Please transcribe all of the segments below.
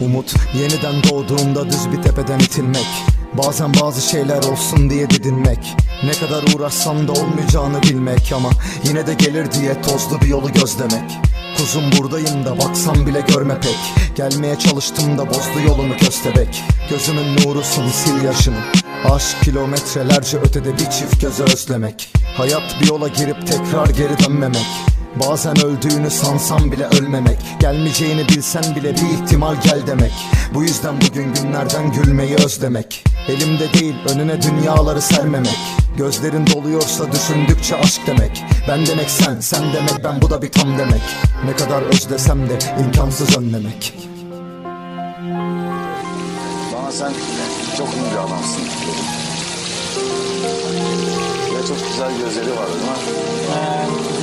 Umut yeniden doğduğunda düz bir tepeden itilmek. Bazen bazı şeyler olsun diye didinmek. Ne kadar uğraşsam da olmayacağını bilmek Ama yine de gelir diye tozlu bir yolu gözlemek. Kuzum buradayım da baksam bile görme pek. Gelmeye çalıştım da bozdu yolunu köstebek. Gözümün nurusun sil yaşını Aşk kilometrelerce ötede bir çift göze özlemek. Hayat bir yola girip tekrar geri dönmemek Bazen öldüğünü sansam bile ölmemek Gelmeyeceğini bilsen bile bir ihtimal gel demek. Bu yüzden bugün günlerden gülmeyi özlemek. Elimde değil önüne dünyaları sermemek. Gözlerin doluyorsa düşündükçe aşk demek. Ben demek sen, sen demek ben bu da bir tam demek. Ne kadar özlesem de imkansız önlemek. Bana sen çok iyi bir adamsın. Ve çok güzel gözleri var değil mi?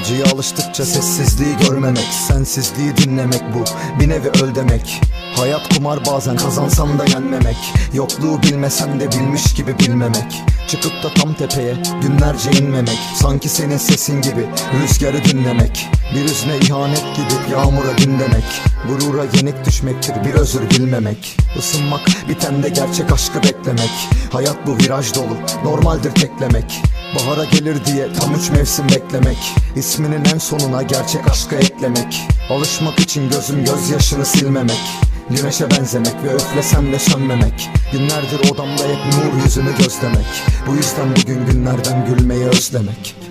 Acıya alıştıkça sessizliği görmemek Sensizliği dinlemek bu. Bir nevi öl demek Hayat kumar bazen kazansam da yenmemek. Yokluğu bilmesen de bilmiş gibi bilmemek. Çıkıp da tam tepeye günlerce inmemek. Sanki senin sesin gibi rüzgarı dinlemek. Bir üzme ihanet gibi yağmura gün demek Gurura yenik düşmektir bir özür bilmemek. Isınmak bitende gerçek aşkı beklemek. Hayat bu viraj dolu normaldir teklemek. Bahara gelir diye tam üç mevsim beklemek. İsminin en sonuna gerçek aşkı eklemek. Alışmak için gözüm gözyaşını silmemek Güneşe benzemek ve üflesem de sönmemek. Günlerdir odamda hep nur yüzünü gözlemek. Bu yüzden bugün günlerden gülmeyi özlemek